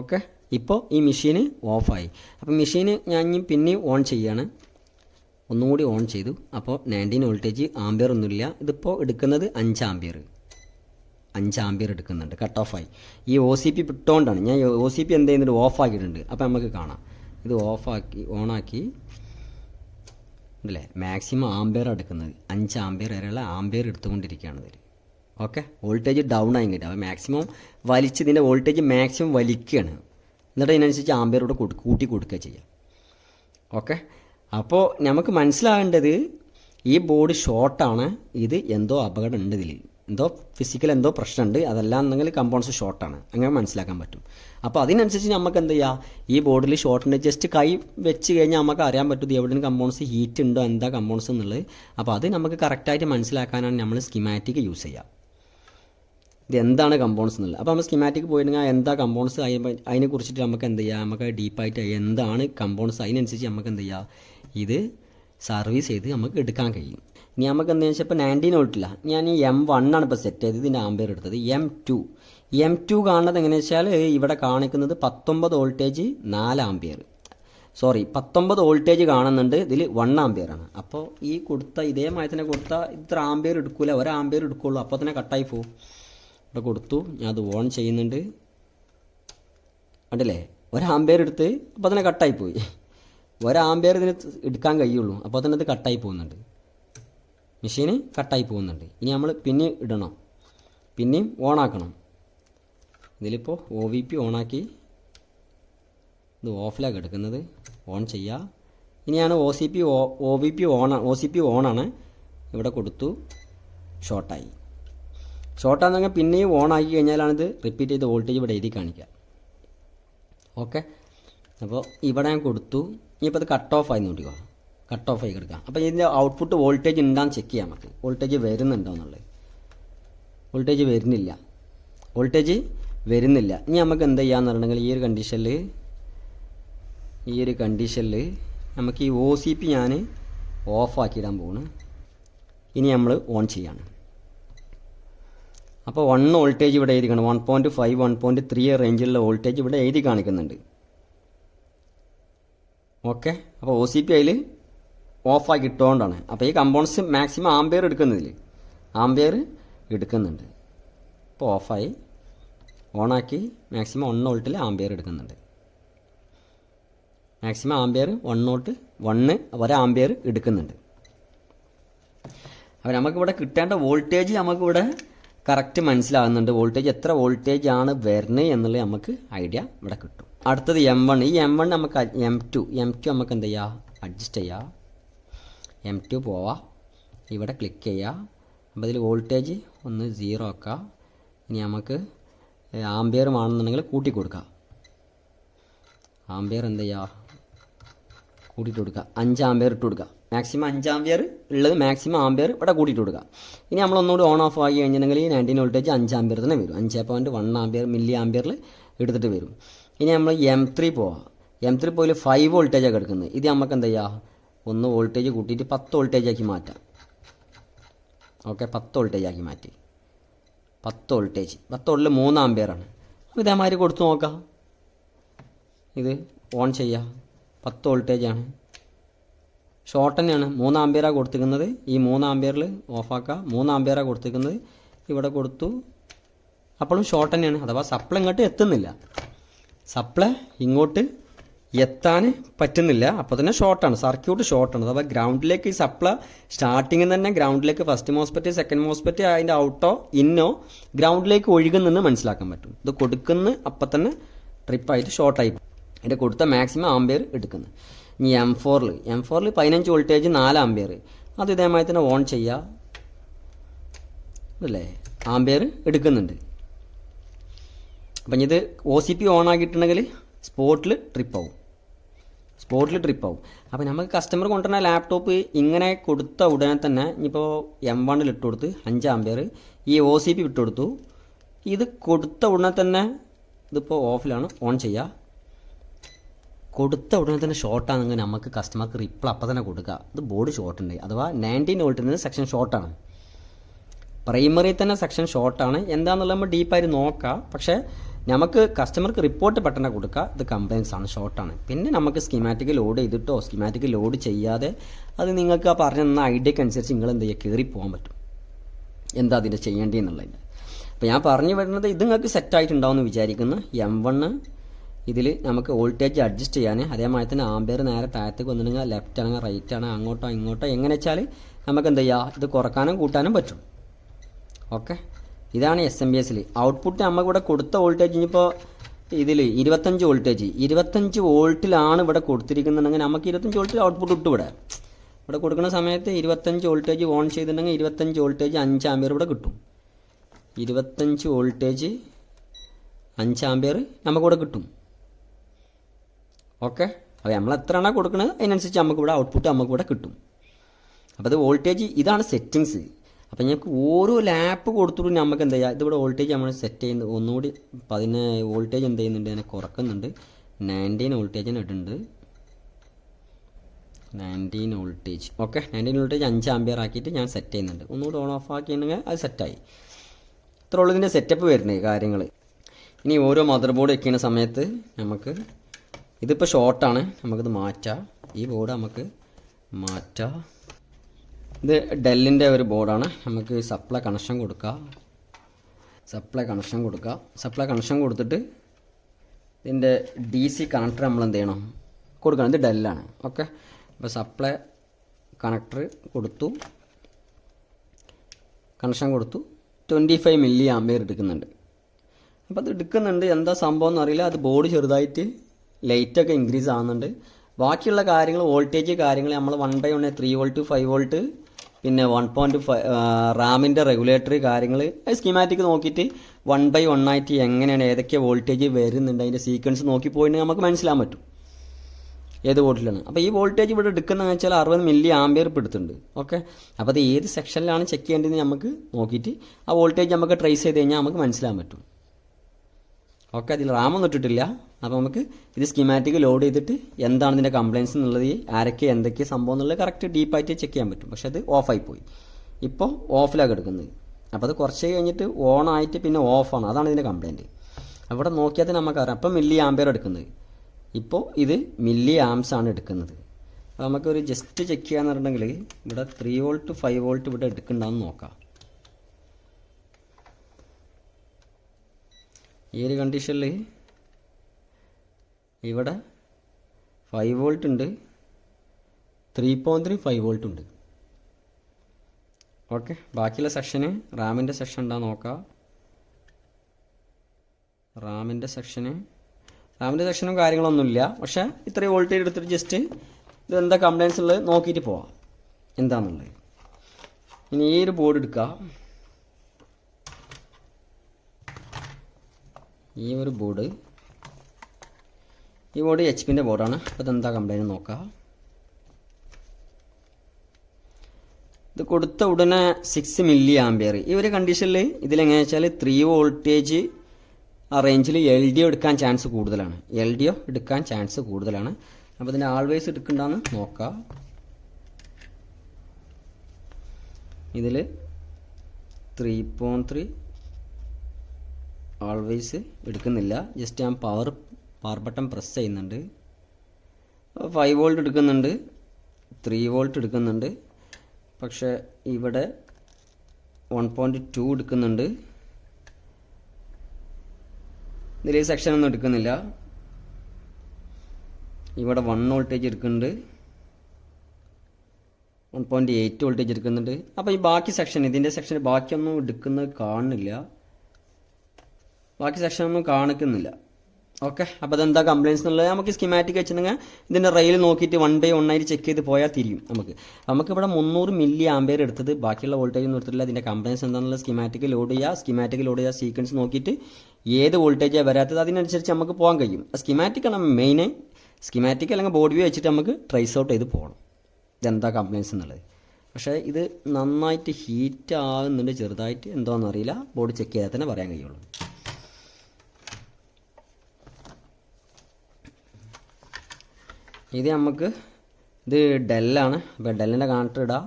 ഓക്കെ ഇപ്പോൾ ഈ മെഷീന് ഓഫായി അപ്പോൾ മെഷീന് ഞാൻ പിന്നെയും പിന്നെ ഓൺ ചെയ്യാണ്. ഒന്നുകൂടി ഓൺ ചെയ്തു. അപ്പോൾ നയന്റീൻ വോൾട്ടേജ് ആംബിയർ ഒന്നുമില്ല. ഇതിപ്പോൾ എടുക്കുന്നത് അഞ്ച് ആംബിയർ അഞ്ച് ആംബിയർ എടുക്കുന്നുണ്ട്. കട്ട് ഓഫായി ഈ ഒ സി പി ഇട്ടുകൊണ്ടാണ് ഞാൻ ഒ സി പി എന്ത് ചെയ്യുന്നുണ്ട്? ഓഫ് ആക്കിയിട്ടുണ്ട്. അപ്പോൾ നമുക്ക് കാണാം. ഇത് ഓഫാക്കി ഓണാക്കി ഉണ്ടല്ലേ മാക്സിമം ആംബിയർ എടുക്കുന്നത്. അഞ്ച് ആംബിയർ വരെയുള്ള ആംബിയർ എടുത്തുകൊണ്ടിരിക്കുകയാണ് ഇതിൽ ഓക്കെ വോൾട്ടേജ് ഡൗൺ ആയി അപ്പോൾ മാക്സിമം വലിച്ച് ഇതിന്റെ വോൾട്ടേജ് മാക്സിമം വലിക്കുകയാണ്. എന്നിട്ട് അതിനനുസരിച്ച് ആംബിയറോട് കൂട്ടി കൊടുക്കുക ചെയ്യാം. ഓക്കെ അപ്പോൾ നമുക്ക് മനസ്സിലാകേണ്ടത് ഈ ബോർഡ് ഷോർട്ടാണ്. ഇത് എന്തോ അപകടം ഉണ്ട് ഇതിൽ എന്തോ ഫിസിക്കൽ എന്തോ പ്രശ്നമുണ്ട്. അതെല്ലാം എന്നെങ്കിൽ കമ്പോൺസ് ഷോർട്ടാണ്. അങ്ങനെ മനസ്സിലാക്കാൻ പറ്റും. അപ്പോൾ അതിനനുസരിച്ച് നമുക്ക് എന്ത് ചെയ്യുക ഈ ബോർഡിൽ ഷോർട്ടുണ്ട് ജസ്റ്റ് കൈ വെച്ച് കഴിഞ്ഞാൽ നമുക്ക് അറിയാൻ പറ്റും എവിടെയും കമ്പോൺസ് ഹീറ്റ് ഉണ്ടോ എന്താ കമ്പോൺസ് എന്നുള്ളത്. അപ്പോൾ അത് നമുക്ക് കറക്റ്റായിട്ട് മനസ്സിലാക്കാനാണ് നമ്മൾ സ്കിമാറ്റിക് യൂസ് ചെയ്യുക ഇത് എന്താണ് കമ്പോൺസ് എന്നുള്ളത്. അപ്പോൾ നമ്മൾ സ്കിമാറ്റിക് പോയിട്ടുണ്ടെങ്കിൽ എന്താ കമ്പോൺസ് അതിനെ കുറിച്ചിട്ട് നമുക്ക് എന്ത് ചെയ്യാം? നമുക്ക് ഡീപ്പായിട്ട് എന്താണ് കമ്പോൺസ് അതിനനുസരിച്ച് നമുക്ക് എന്ത് ചെയ്യാം? ഇത് സർവീസ് ചെയ്ത് നമുക്ക് എടുക്കാൻ കഴിയും. ഇനി നമുക്ക് എന്താണെന്ന് വെച്ചാൽ ഇപ്പോൾ നയന്റീൻ വോൾട്ടില്ല ഞാൻ ഈ എം വൺ ആണ് ഇപ്പോൾ സെറ്റ് ചെയ്തത് ഇതിന്റെ ആമ്പിയർ എടുത്തത്. എം ടു എം ടു കാണുന്നത് എങ്ങനെയാണെന്ന് വെച്ചാൽ ഇവിടെ കാണിക്കുന്നത് പത്തൊമ്പത് വോൾട്ടേജ് നാല് ആമ്പിയർ സോറി പത്തൊമ്പത് വോൾട്ടേജ് കാണുന്നുണ്ട്. ഇതിൽ വൺ ആമ്പിയർ ആണ്. അപ്പോൾ ഈ കൊടുത്ത ഇതേ തന്നെ കൊടുത്ത ഇത്ര ആമ്പിയർ എടുക്കൂല. ഒരു എടുക്കുകയുള്ളൂ എടുക്കുള്ളൂ. അപ്പോൾ തന്നെ കട്ടായി പോകും ഇവിടെ കൊടുത്തു. ഞാൻ അത് ഓൺ ചെയ്യുന്നുണ്ട്. കണ്ടില്ലേ? ഒരാമ്പിയർ എടുത്ത് അപ്പോൾ തന്നെ കട്ടായി പോയി. ഒരാമ്പയർ ഇതിന് എടുക്കാൻ കഴിയുള്ളൂ. അപ്പോൾ തന്നെ അത് കട്ടായി പോകുന്നുണ്ട്. മെഷീന് കട്ടായി പോകുന്നുണ്ട്. ഇനി നമ്മൾ പിന്നെ ഇടണം. പിന്നെയും ഓണാക്കണം ഇതിലിപ്പോൾ ഒ വി പി ഓണാക്കി ഇത് ഓഫിലാണ് എടുക്കുന്നത് ഓൺ ചെയ്യുക ഇനിയാണ് O C P O V P on O C P ഓണാണ് ഇവിടെ കൊടുത്തു. ഷോർട്ടായി ഷോർട്ടാണെങ്കിൽ പിന്നെയും ഓണാക്കി ആക്കി കഴിഞ്ഞാലാണ് ഇത് റിപ്പീറ്റ് ചെയ്ത് വോൾട്ടേജ് ഇവിടെ എഴുതി കാണിക്കുക. ഓക്കെ അപ്പോൾ ഇവിടെ ഞാൻ കൊടുത്തു. ഇനിയിപ്പോൾ അത് കട്ട് ഓഫ് ആയി നോക്കിക്കോ. കട്ട് ഓഫ് ആയി കിടക്കാം. അപ്പോൾ ഇതിന്റെ ഔട്ട്പുട്ട് വോൾട്ടേജ് ഉണ്ടാന്ന് ചെക്ക് ചെയ്യാം നമുക്ക്. വോൾട്ടേജ് വരുന്നുണ്ടോ എന്നുള്ളത്. വോൾട്ടേജ് വരുന്നില്ല. വോൾട്ടേജ് വരുന്നില്ല. ഇനി നമുക്ക് എന്ത് ചെയ്യാന്ന് പറഞ്ഞിട്ടുണ്ടെങ്കിൽ ഈ ഒരു കണ്ടീഷനിൽ ഈ ഒരു കണ്ടീഷനിൽ നമുക്ക് ഈ ഒ സി പി ഞാൻ ഓഫാക്കിയിടാൻ പോവാണ് ഇനി നമ്മൾ ഓൺ ചെയ്യാണ്. അപ്പോൾ വൺ വോൾട്ടേജ് ഇവിടെ എഴുതി കാണും one point five one point three റേഞ്ചിലുള്ള voltage ഇവിടെ എഴുതി കാണിക്കുന്നുണ്ട്. ഓക്കെ. അപ്പോൾ ഒ സി പി അതിൽ ഓഫാക്കി ഇട്ടുകൊണ്ടാണ് അപ്പോൾ ഈ കമ്പോണ്ട്സ് മാക്സിമം ആംബിയർ എടുക്കുന്നതിൽ ആംബിയർ എടുക്കുന്നുണ്ട്. ഇപ്പോൾ ഓഫായി. ഓണാക്കി മാക്സിമം വൺ വോൾട്ടിൽ ആംബിയർ എടുക്കുന്നുണ്ട്. Maximum ampere one nought one ഒരു ആംബിയർ എടുക്കുന്നുണ്ട്. അപ്പോൾ നമുക്കിവിടെ കിട്ടേണ്ട വോൾട്ടേജ് നമുക്കിവിടെ കറക്റ്റ് മനസ്സിലാകുന്നുണ്ട്. വോൾട്ടേജ് എത്ര വോൾട്ടേജ് ആണ് വരുന്നത് എന്നുള്ളത് നമുക്ക് ഐഡിയ ഇവിടെ കിട്ടും. അടുത്തത് എം വൺ ഈ എം വൺ നമുക്ക് എം ടു എം ടു നമുക്ക് എന്ത് ചെയ്യുക അഡ്ജസ്റ്റ് ചെയ്യുക എം ടു പോവാം. ഇവിടെ ക്ലിക്ക് ചെയ്യുക അപ്പോൾ ഇതിൽ വോൾട്ടേജ് ഒന്ന് സീറോ ആക്കുക ഇനി നമുക്ക് ആംബിയർ ആണെന്നുണ്ടെങ്കിൽ കൂട്ടി കൊടുക്കുക ആംബിയർ എന്ത് ചെയ്യുക കൂട്ടിയിട്ട് കൊടുക്കുക അഞ്ച് ആംബിയർ ഇട്ട് കൊടുക്കുക മാക്സിമം അഞ്ച് ആംബിയർ ഉള്ളത് മാക്സിമം ആംബിയർ ഇവിടെ കൂട്ടിയിട്ട് കൊടുക്കുക ഇനി നമ്മൾ ഒന്നുകൂടി ഓൺ ഓഫ് ആക്കി കഴിഞ്ഞിട്ടുണ്ടെങ്കിൽ ഈ നയന്റീൻ വോൾട്ടേജ് അഞ്ച് ആംബിയർ തന്നെ വരും. അഞ്ച് പോയിന്റ് വൺ ആംബിയർ മില്ലി ആംബിയറിൽ എടുത്തിട്ട് വരും. ഇനി നമ്മൾ എം ത്രീ പോവാം. എം ത്രീ പോയിൽ ഫൈവ് വോൾട്ടേജാണ് കിടക്കുന്നത് ഇത് നമുക്ക് എന്താ ചെയ്യുക ഒന്ന് വോൾട്ടേജ് കൂട്ടിയിട്ട് പത്ത് വോൾട്ടേജ് ആക്കി മാറ്റാം. ഓക്കെ പത്ത് വോൾട്ടേജ് ആക്കി മാറ്റി. പത്ത് വോൾട്ടേജ് പത്ത് വോൾട്ടിൽ മൂന്ന് ആംബിയറാണ് അപ്പോൾ ഇതേമാതിരി കൊടുത്തു നോക്കാം. ഇത് ഓൺ ചെയ്യുക പത്ത് വോൾട്ടേജാണ് ഷോർട്ട് തന്നെയാണ്. മൂന്ന് ആംബിയറാണ് കൊടുത്തിരിക്കുന്നത്. ഈ മൂന്ന് ആംബിയറിൽ ഓഫാക്കുക മൂന്ന് ആംബിയറാണ് കൊടുത്തിരിക്കുന്നത്. ഇവിടെ കൊടുത്തു. അപ്പോഴും ഷോർട്ട് തന്നെയാണ്. അഥവാ സപ്ലൈ ഇങ്ങോട്ട് എത്തുന്നില്ല. സപ്ലൈ ഇങ്ങോട്ട് എത്താൻ പറ്റുന്നില്ല. അപ്പോൾ തന്നെ ഷോർട്ടാണ് സർക്യൂട്ട് ഷോർട്ടാണ് അപ്പോൾ ഗ്രൗണ്ടിലേക്ക് ഈ സപ്ലൈ സ്റ്റാർട്ടിങ്ങിൽ തന്നെ ഗ്രൗണ്ടിലേക്ക് ഫസ്റ്റ് മോസ്പെറ്റ് സെക്കൻഡ് മോസ്പെറ്റ് അതിന്റെ ഔട്ടോ ഇന്നോ ഗ്രൗണ്ടിലേക്ക് ഒഴുകുന്നെന്ന് മനസ്സിലാക്കാൻ പറ്റും. ഇത് കൊടുക്കുന്ന അപ്പം തന്നെ ട്രിപ്പായിട്ട് ഷോർട്ടായി അതിന്റെ കൊടുത്ത മാക്സിമം ആംബിയർ എടുക്കുന്നു. ഇനി എം ഫോറിൽ എം ഫോറിൽ പതിനഞ്ച് വോൾട്ടേജ് നാല് ആംബിയർ അത് ഇതേമാതിരി തന്നെ ഓൺ ചെയ്യുക അല്ലേ? ആംബിയർ എടുക്കുന്നുണ്ട്. അപ്പം ഇത് ഒ സി പി ഓൺ ആക്കിയിട്ടുണ്ടെങ്കിൽ സ്പോട്ടിൽ ട്രിപ്പ് ആവും സ്പോട്ടിൽ ട്രിപ്പ് ആവും അപ്പോൾ നമുക്ക് കസ്റ്റമർ കൊണ്ടുവരുന്ന ലാപ്ടോപ്പ് ഇങ്ങനെ കൊടുത്ത ഉടനെ തന്നെ ഇനിയിപ്പോൾ എം വണ്ണിൽ ഇട്ട് കൊടുത്ത് അഞ്ച് ആംബിയർ ഈ ഒ സി പി വിട്ടുകൊടുത്തു ഇത് കൊടുത്ത ഉടനെ തന്നെ ഇതിപ്പോൾ ഓഫിലാണ് ഓൺ ചെയ്യുക കൊടുത്ത ഉടനെ തന്നെ ഷോർട്ടാണെങ്കിൽ നമുക്ക് കസ്റ്റമർക്ക് റിപ്ലൈ അപ്പം തന്നെ കൊടുക്കുക ഇത് ബോർഡ് ഷോർട്ട് ഉണ്ട്. അഥവാ നയന്റീൻ വോൾട്ടിൽ നിന്ന് സെക്ഷൻ ഷോർട്ടാണ് പ്രൈമറി തന്നെ സെക്ഷൻ ഷോർട്ടാണ് എന്താണെന്നുള്ളത് നമ്മൾ ഡീപ്പായിട്ട് നോക്കാം. പക്ഷേ നമുക്ക് കസ്റ്റമർക്ക് റിപ്പോർട്ട് പെട്ടെന്ന് കൊടുക്കുക. ഇത് കംപ്ലയിൻസ് ആണ് ഷോർട്ടാണ് പിന്നെ നമുക്ക് സ്കീമാറ്റിക് ലോഡ് ചെയ്തിട്ടോ സ്കീമാറ്റിക് ലോഡ് ചെയ്യാതെ അത് നിങ്ങൾക്ക് ആ പറഞ്ഞ ഐഡിയക്ക് അനുസരിച്ച് നിങ്ങൾ എന്ത് ചെയ്യുക? കയറി പോകാൻ പറ്റും. എന്താ അതിന്റെ ചെയ്യേണ്ടതെന്നുള്ളതിന്റെ അപ്പോൾ ഞാൻ പറഞ്ഞു വരുന്നത് ഇത് നിങ്ങൾക്ക് സെറ്റായിട്ടുണ്ടാവുമെന്ന് വിചാരിക്കുന്നു. എം വണ്ണ് ഇതിൽ നമുക്ക് വോൾട്ടേജ് അഡ്ജസ്റ്റ് ചെയ്യാൻ അതേമാതിരി തന്നെ ആംബിയർ നേരെ താഴത്തേക്ക് വന്നിട്ടുണ്ടെങ്കിൽ ലെഫ്റ്റ് ആണെങ്കിൽ റൈറ്റ് ആണ് അങ്ങോട്ടോ ഇങ്ങോട്ടോ എങ്ങനെ വെച്ചാൽ നമുക്ക് എന്ത് ചെയ്യുക ഇത് കുറക്കാനും കൂട്ടാനും പറ്റും. ഓക്കെ ഇതാണ് എസ് എം ബി എസിൽ ഔട്ട്പുട്ട് നമ്മൾ ഇവിടെ കൊടുത്ത വോൾട്ടേജ് ഇനിയിപ്പോൾ ഇതിൽ ഇരുപത്തഞ്ച് വോൾട്ടേജ് ഇരുപത്തഞ്ച് വോൾട്ടിലാണ് ഇവിടെ കൊടുത്തിരിക്കുന്നുണ്ടെങ്കിൽ നമുക്ക് ഇരുപത്തഞ്ച് വോൾട്ടിൽ ഔട്ട്പുട്ട് ഇട്ടു ഇവിടെ. ഇവിടെ കൊടുക്കുന്ന സമയത്ത് ഇരുപത്തഞ്ച് വോൾട്ടേജ് ഓൺ ചെയ്തിട്ടുണ്ടെങ്കിൽ ഇരുപത്തഞ്ച് വോൾട്ടേജ് അഞ്ച് ആംബിയർ ഇവിടെ കിട്ടും. ഇരുപത്തഞ്ച് വോൾട്ടേജ് അഞ്ച് ആംബിയർ നമുക്കിവിടെ കിട്ടും. ഓക്കെ? അപ്പോൾ നമ്മൾ എത്രയാണോ കൊടുക്കുന്നത് അതിനനുസരിച്ച് നമുക്കിവിടെ ഔട്ട്പുട്ട് നമുക്കിവിടെ കിട്ടും. അപ്പോൾ അത് വോൾട്ടേജ് ഇതാണ് സെറ്റിങ്സ് അപ്പോൾ ഞങ്ങൾക്ക് ഓരോ ലാപ്പ് കൊടുത്തിട്ടും നമുക്ക് എന്താ ചെയ്യുക ഇതിവിടെ വോൾട്ടേജ് നമ്മൾ സെറ്റ് ചെയ്യുന്നത്. ഒന്നുകൂടി പതിന് വോൾട്ടേജ് എന്ത് ചെയ്യുന്നുണ്ട്? അതിനെ കുറക്കുന്നുണ്ട്. നയന്റീൻ വോൾട്ടേജിന് ഇടുന്നുണ്ട്. Nineteen voltage okay nineteen voltage അഞ്ച് ആംബിയർ ആക്കിയിട്ട് ഞാൻ സെറ്റ് ചെയ്യുന്നുണ്ട്. ഒന്നുകൂടി ഓൺ ഓഫ് ആക്കിയിട്ടുണ്ടെങ്കിൽ അത് സെറ്റായി ഇത്ര ഉള്ളൂ ഇതിന്റെ സെറ്റപ്പ് വരുന്നത് കാര്യങ്ങൾ ഇനി ഓരോ മദർ ബോർഡ് വെക്കുന്ന സമയത്ത് നമുക്ക് ഇതിപ്പോൾ ഷോർട്ടാണ് നമുക്കിത് മാറ്റാം. ഈ ബോർഡ് നമുക്ക് മാറ്റാം. ഇത് ഡെല്ലിന്റെ ഒരു ബോർഡാണ്. നമുക്ക് സപ്ലൈ കണക്ഷൻ കൊടുക്കാം. സപ്ലൈ കണക്ഷൻ കൊടുക്കുക സപ്ലൈ കണക്ഷൻ കൊടുത്തിട്ട് ഇതിന്റെ ഡി സി കണക്ടർ നമ്മൾ എന്ത് ചെയ്യണം? കൊടുക്കണം. ഇത് ഡെല്ലാണ്. ഓക്കെ അപ്പോൾ സപ്ലൈ കണക്ടർ കൊടുത്തു. കണക്ഷൻ കൊടുത്തു. ട്വന്റി ഫൈവ് മില്ലി ആംബിയർ എടുക്കുന്നുണ്ട്. അപ്പോൾ അത് എടുക്കുന്നുണ്ട്. എന്താ സംഭവം എന്ന് അറിയില്ല. അത് ബോർഡ് ചെറുതായിട്ട് ലൈറ്റൊക്കെ ഇൻക്രീസ് ആവുന്നുണ്ട്. ബാക്കിയുള്ള കാര്യങ്ങൾ വോൾട്ടേജ് കാര്യങ്ങൾ നമ്മൾ one by one three volt five volt പിന്നെ വൺ പോയിന്റ് ഫൈവ് റാമിന്റെ റെഗുലേറ്ററി കാര്യങ്ങൾ സ്കീമാറ്റിക് നോക്കിയിട്ട് വൺ ബൈ വൺ ആയിട്ട് എങ്ങനെയാണ് ഏതൊക്കെ വോൾട്ടേജ് വരുന്നുണ്ട് അതിന്റെ സീക്വൻസ് നോക്കി പോയിട്ട് നമുക്ക് മനസ്സിലാൻ പറ്റും. ഏത് വോൾട്ടിലാണ് അപ്പോൾ ഈ വോൾട്ടേജ് ഇവിടെ എടുക്കുന്നതെന്ന് വെച്ചാൽ അറുപത് മില്ലി ആംബിയർ ഇപ്പോൾ എടുത്തിട്ടുണ്ട്. ഓക്കെ അപ്പോൾ അത് ഏത് സെക്ഷനിലാണ് ചെക്ക് ചെയ്യേണ്ടതെന്ന് നമുക്ക് നോക്കിയിട്ട് ആ വോൾട്ടേജ് നമുക്ക് ട്രേസ് ചെയ്ത് കഴിഞ്ഞാൽ നമുക്ക് മനസ്സിലാൻ പറ്റും. ഓക്കെ അതിൽ റാമൊന്നും ഇട്ടിട്ടില്ല. അപ്പോൾ നമുക്ക് ഇത് സ്കീമാറ്റിക് ലോഡ് ചെയ്തിട്ട് എന്താണ് ഇതിന്റെ കംപ്ലയിൻസ് എന്നുള്ളത് ആരൊക്കെ എന്തൊക്കെ സംഭവം എന്നുള്ളത് കറക്റ്റ് ഡീപ്പായിട്ട് ചെക്ക് ചെയ്യാൻ പറ്റും. പക്ഷേ അത് ഓഫായി പോയി. ഇപ്പോൾ ഓഫിലാണ് കിടക്കുന്നത്. അപ്പോൾ അത് കുറച്ച് കഴിഞ്ഞിട്ട് ഓൺ ആയിട്ട് പിന്നെ ഓഫാണ് അതാണ് ഇതിന്റെ കംപ്ലയിന്റ് അവിടെ നോക്കിയാൽ തന്നെ നമുക്കറിയാം അപ്പോൾ മില്ലി ആംബിയർ എടുക്കുന്നത്. ഇപ്പോൾ ഇത് മില്ലി ആംസ് ആണ് എടുക്കുന്നത്. അപ്പോൾ നമുക്കൊരു ജസ്റ്റ് ചെക്ക് ചെയ്യാന്ന് പറഞ്ഞിട്ടുണ്ടെങ്കിൽ ഇവിടെ ത്രീ വോൾട്ട് ഫൈവ് വോൾട്ട് ഇവിടെ എടുക്കണ്ടെന്ന് നോക്കാം. ഈ ഒരു കണ്ടീഷനിൽ ഇവിടെ ഫൈവ് വോൾട്ട് ഉണ്ട്. Three point three five volt ഉണ്ട്. ഓക്കെ ബാക്കിയുള്ള സെക്ഷന് റാമിന്റെ സെക്ഷൻ ഉണ്ടാ നോക്കാം. റാമിന്റെ സെക്ഷന് റാമിന്റെ സെക്ഷനും കാര്യങ്ങളൊന്നുമില്ല പക്ഷേ ഇത്രയും വോൾട്ടേജ് എടുത്തിട്ട് ജസ്റ്റ് ഇത് എന്താ കംപ്ലയിൻസ് ഉള്ളത് നോക്കിയിട്ട് പോവാം. എന്താണെന്നുള്ളത് ഇനി ഈ ഒരു ബോർഡ് എടുക്കുക ഈ ഒരു ബോർഡ് ഈ ബോർഡ് എച്ച് പിന്റെ ബോർഡാണ് അപ്പോൾ ഇതെന്താ കംപ്ലൈന്റ് നോക്കാം. ഇത് കൊടുത്ത ഉടനെ സിക്സ് മില്ലി ആംബിയർ ഈ ഒരു കണ്ടീഷനിൽ ഇതിലെങ്ങനെ വെച്ചാൽ ത്രീ വോൾട്ടേജ് ആ റേഞ്ചിൽ എൽ ഡി ഒ എടുക്കാൻ ചാൻസ് കൂടുതലാണ്. എൽ ഡി ഒ എടുക്കാൻ ചാൻസ് കൂടുതലാണ്. അപ്പോൾ ഇതിന്റെ ആൾവേസ് എടുക്കണ്ടെന്ന് നോക്കാം. ഇതിൽ ത്രീ പോയിന്റ് ത്രീ ആൾവേസ് എടുക്കുന്നില്ല. ജസ്റ്റ് ഞാൻ പവർ പവർ ബട്ടൺ പ്രസ് ചെയ്യുന്നുണ്ട്. ഫൈവ് വോൾട്ട് എടുക്കുന്നുണ്ട്. ത്രീ വോൾട്ട് എടുക്കുന്നുണ്ട്. പക്ഷേ ഇവിടെ വൺ പോയിന്റ് ടു എടുക്കുന്നുണ്ട്. ഇതിൽ സെക്ഷൻ ഒന്നും എടുക്കുന്നില്ല. ഇവിടെ വൺ വോൾട്ടേജ് എടുക്കുന്നുണ്ട്. വൺ പോയിന്റ് എയ്റ്റ് വോൾട്ടേജ് എടുക്കുന്നുണ്ട്. അപ്പോൾ ഈ ബാക്കി സെക്ഷൻ ഇതിന്റെ സെക്ഷൻ ബാക്കിയൊന്നും എടുക്കുന്നത് കാണുന്നില്ല. ബാക്കി സെക്ഷൻ ഒന്നും കാണിക്കുന്നില്ല. ഓക്കെ. അപ്പോൾ അതെന്താ കംപ്ലയിൻസ് എന്നുള്ളത് നമുക്ക് സ്കിമാറ്റിക് വെച്ചിട്ടുണ്ടെങ്കിൽ ഇതിന്റെ റെയിൽ നോക്കിയിട്ട് വൺ ബൈ വൺ ആയിട്ട് ചെക്ക് ചെയ്ത് പോയാൽ തിരിയും നമുക്ക്. നമുക്കിവിടെ മുന്നൂറ് മില്ലി ആംബിയർ എടുത്തത്. ബാക്കിയുള്ള വോൾട്ടേജ് ഒന്നും എടുത്തിട്ടില്ല. അതിന്റെ കംപ്ലയിൻസ് എന്താണെന്നുള്ള സ്കിമാറ്റിക് ലോഡ് ചെയ്യുക സ്കിമാറ്റിക് ലോഡ് ചെയ്യുക സീക്വൻസ് നോക്കിയിട്ട് ഏത് വോൾട്ടേജാണ് വരാത്തത് അതിനനുസരിച്ച് നമുക്ക് പോകാൻ കഴിയും. സ്കിമാറ്റിക് ആണ് മെയിൻ സ്കിമാറ്റിക് അല്ലെങ്കിൽ ബോർഡ് വ്യൂ വെച്ചിട്ട് നമുക്ക് ട്രേസ് ഔട്ട് ചെയ്ത് പോകണം. ഇതെന്താ കംപ്ലയിൻസ് എന്നുള്ളത്. പക്ഷേ ഇത് നന്നായിട്ട് ഹീറ്റ് ആകുന്നുണ്ട് ചെറുതായിട്ട് എന്തോന്ന് അറിയില്ല. ബോർഡ് ചെക്ക് ചെയ്താൽ തന്നെ പറയാൻ കഴിയുള്ളൂ. ഇത് നമുക്ക് ഇത് ഡെല്ലാണ് അപ്പോൾ ഡെല്ലിന്റെ കണക്ടർ ഇടാം.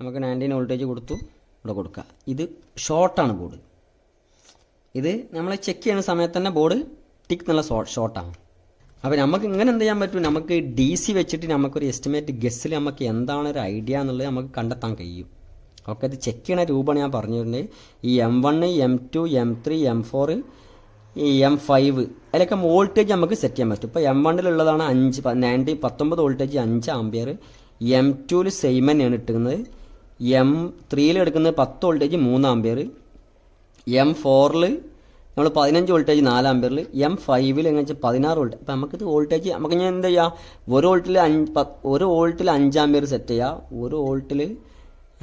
നമുക്ക് നയന്റീൻ വോൾട്ടേജ് കൊടുത്തു. ഇവിടെ കൊടുക്കുക ഇത് ഷോർട്ടാണ് ബോർഡ് ഇത് നമ്മൾ ചെക്ക് ചെയ്യുന്ന സമയത്ത് തന്നെ ബോർഡ് ടിക്ക് എന്നുള്ള ഷോർട്ടാണ് അപ്പോൾ നമുക്ക് ഇങ്ങനെ എന്ത് ചെയ്യാൻ പറ്റും? നമുക്ക് ഡി സി വെച്ചിട്ട് നമുക്കൊരു എസ്റ്റിമേറ്റ് ഗസ്സിൽ നമുക്ക് എന്താണ് ഒരു ഐഡിയ എന്നുള്ളത് നമുക്ക് കണ്ടെത്താൻ കഴിയും. ഓക്കെ ഇത് ചെക്ക് ചെയ്യണ രൂപമാണ് ഞാൻ പറഞ്ഞിട്ടുണ്ട് ഈ M one M two M three M four ഈ എം ഫൈവ് അതിലൊക്കെ വോൾട്ടേജ് നമുക്ക് സെറ്റ് ചെയ്യാൻ പറ്റും. ഇപ്പോൾ എം വണ്ണിലുള്ളതാണ് അഞ്ച് നയന്റി പത്തൊമ്പത് വോൾട്ടേജ് അഞ്ച് ആംബിയർ എം ടുവിൽ സെയിം തന്നെയാണ് ഇട്ടുന്നത്. എം ത്രീയിൽ എടുക്കുന്നത് പത്ത് വോൾട്ടേജ് മൂന്ന് ആംബിയർ എം ഫോറിൽ നമ്മൾ പതിനഞ്ച് വോൾട്ടേജ് നാല് ആംബിയറിൽ എം ഫൈവിൽ എങ്ങനെ വെച്ചാൽ പതിനാറ് വോൾട്ട് അപ്പം നമുക്കിത് വോൾട്ടേജ് നമുക്ക് ഞാൻ എന്താ ചെയ്യുക ഒരു വോൾട്ടിൽ അഞ്ച് ഒരു വോൾട്ടിൽ അഞ്ച് ആംബിയർ സെറ്റ് ചെയ്യുക ഒരു വോൾട്ടിൽ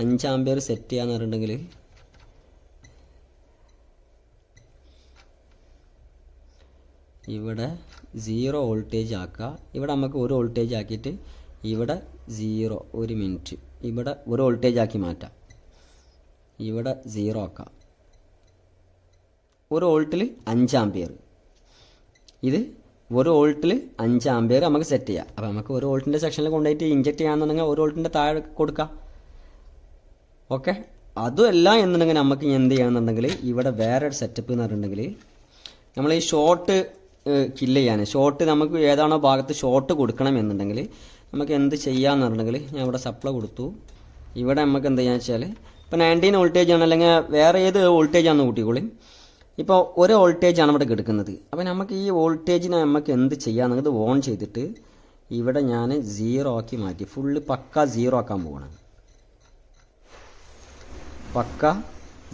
അഞ്ച് ആംബിയർ സെറ്റ് ചെയ്യാന്ന് പറഞ്ഞിട്ടുണ്ടെങ്കിൽ ഇവിടെ സീറോ വോൾട്ടേജ് ആക്കുക. ഇവിടെ നമുക്ക് ഒരു വോൾട്ടേജ് ആക്കിയിട്ട് ഇവിടെ സീറോ ഒരു മിനിറ്റ് ഇവിടെ ഒരു വോൾട്ടേജ് ആക്കി മാറ്റാം. ഇവിടെ സീറോ ആക്കാം. ഒരു വോൾട്ടിൽ അഞ്ച് ആംപിയർ ഇത് ഒരു വോൾട്ടിൽ അഞ്ച് ആംപിയർ നമുക്ക് സെറ്റ് ചെയ്യാം. അപ്പോൾ നമുക്ക് ഒരു വോൾട്ടിന്റെ സെക്ഷനിൽ കൊണ്ടുപോയിട്ട് ഇഞ്ചക്ട് ചെയ്യാമെന്നുണ്ടെങ്കിൽ ഒരു വോൾട്ടിന്റെ താഴെ കൊടുക്കാം. ഓക്കെ അതുമല്ല എന്നുണ്ടെങ്കിൽ നമുക്ക് എന്ത് ചെയ്യാമെന്നുണ്ടെങ്കിൽ ഇവിടെ വേറെ സെറ്റപ്പ് എന്ന് പറഞ്ഞിട്ടുണ്ടെങ്കിൽ നമ്മൾ ഈ ഷോർട്ട് കില്ല് ചെയ്യാൻ. ഷോർട്ട് നമുക്ക് ഏതാണോ ഭാഗത്ത് ഷോർട്ട് കൊടുക്കണം എന്നുണ്ടെങ്കിൽ നമുക്ക് എന്ത് ചെയ്യാന്ന് പറഞ്ഞിട്ടുണ്ടെങ്കിൽ ഞാൻ ഇവിടെ സപ്ലൈ കൊടുത്തു. ഇവിടെ നമുക്ക് എന്ത് ചെയ്യാന്ന് വെച്ചാൽ ഇപ്പോൾ നയന്റീൻ വോൾട്ടേജ് ആണ് അല്ലെങ്കിൽ വേറെ ഏത് വോൾട്ടേജ് ആണെന്ന് കൂട്ടിക്കോളി. ഇപ്പോൾ ഒരു വോൾട്ടേജ് ആണ് ഇവിടെ എടുക്കുന്നത് അപ്പോൾ നമുക്ക് ഈ വോൾട്ടേജിനെ നമുക്ക് എന്ത് ചെയ്യാന്ന് ഇത് ഓൺ ചെയ്തിട്ട് ഇവിടെ ഞാൻ സീറോ ആക്കി മാറ്റി. ഫുള്ള് പക്ക സീറോ ആക്കാൻ പോകണം പക്ക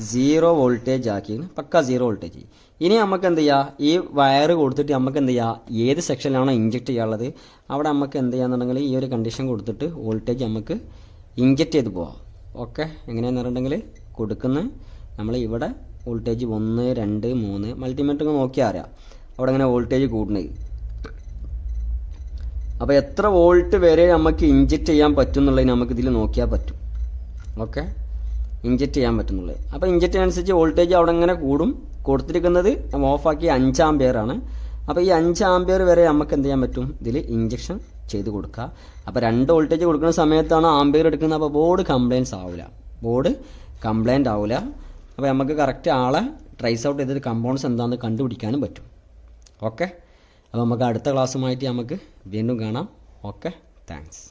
സീറോ വോൾട്ടേജ് ആക്കി. പക്ക സീറോ വോൾട്ടേജ് ഇനി നമുക്ക് എന്ത് ചെയ്യാം ഈ വയർ കൊടുത്തിട്ട് നമുക്ക് എന്ത് ചെയ്യാം ഏത് സെക്ഷനിലാണോ ഇഞ്ചെക്ട് ചെയ്യാനുള്ളത്? അവിടെ നമുക്ക് എന്ത് ചെയ്യാന്നുണ്ടെങ്കിൽ ഈ ഒരു കണ്ടീഷൻ കൊടുത്തിട്ട് വോൾട്ടേജ് നമുക്ക് ഇഞ്ചെക്ട് ചെയ്ത് പോവാം. ഓക്കെ എങ്ങനെയാണെന്ന് പറഞ്ഞിട്ടുണ്ടെങ്കിൽ കൊടുക്കുന്ന നമ്മൾ ഇവിടെ വോൾട്ടേജ് ഒന്ന് രണ്ട് മൂന്ന് മൾട്ടിമീറ്റർ നോക്കിയാൽ അറിയാം. അവിടെ അങ്ങനെ വോൾട്ടേജ് കൂടുന്നത്. അപ്പോൾ എത്ര വോൾട്ട് വരെ നമുക്ക് ഇഞ്ചെക്ട് ചെയ്യാൻ പറ്റും എന്നുള്ളത് നമുക്ക് ഇതിൽ നോക്കിയാൽ പറ്റും. ഓക്കെ ഇഞ്ചെക്ട് ചെയ്യാൻ പറ്റുന്നുള്ളത്. അപ്പോൾ ഇഞ്ചെക്ട് അനുസരിച്ച് വോൾട്ടേജ് അവിടെ ഇങ്ങനെ കൂടും. കൊടുത്തിരിക്കുന്നത് ഓഫാക്കി അഞ്ച് ആംബിയർ ആണ് അപ്പോൾ ഈ അഞ്ച് ആംബിയർ വരെ നമുക്ക് എന്ത് ചെയ്യാൻ പറ്റും? ഇതിൽ ഇഞ്ചക്ഷൻ ചെയ്ത് കൊടുക്കുക അപ്പോൾ രണ്ട് വോൾട്ടേജ് കൊടുക്കുന്ന സമയത്താണ് ആംബിയർ എടുക്കുന്നത്. അപ്പോൾ ബോർഡ് കംപ്ലയിൻസ് ആവില്ല ബോർഡ് കംപ്ലയിന്റ് ആവില്ല അപ്പോൾ നമുക്ക് കറക്റ്റ് ആളെ ട്രേസ് ഔട്ട് ചെയ്തിട്ട് കമ്പോണൻസ് എന്താണെന്ന് കണ്ടുപിടിക്കാനും പറ്റും. ഓക്കെ അപ്പോൾ നമുക്ക് അടുത്ത ക്ലാസ്സുമായിട്ട് നമുക്ക് വീണ്ടും കാണാം. Okay thanks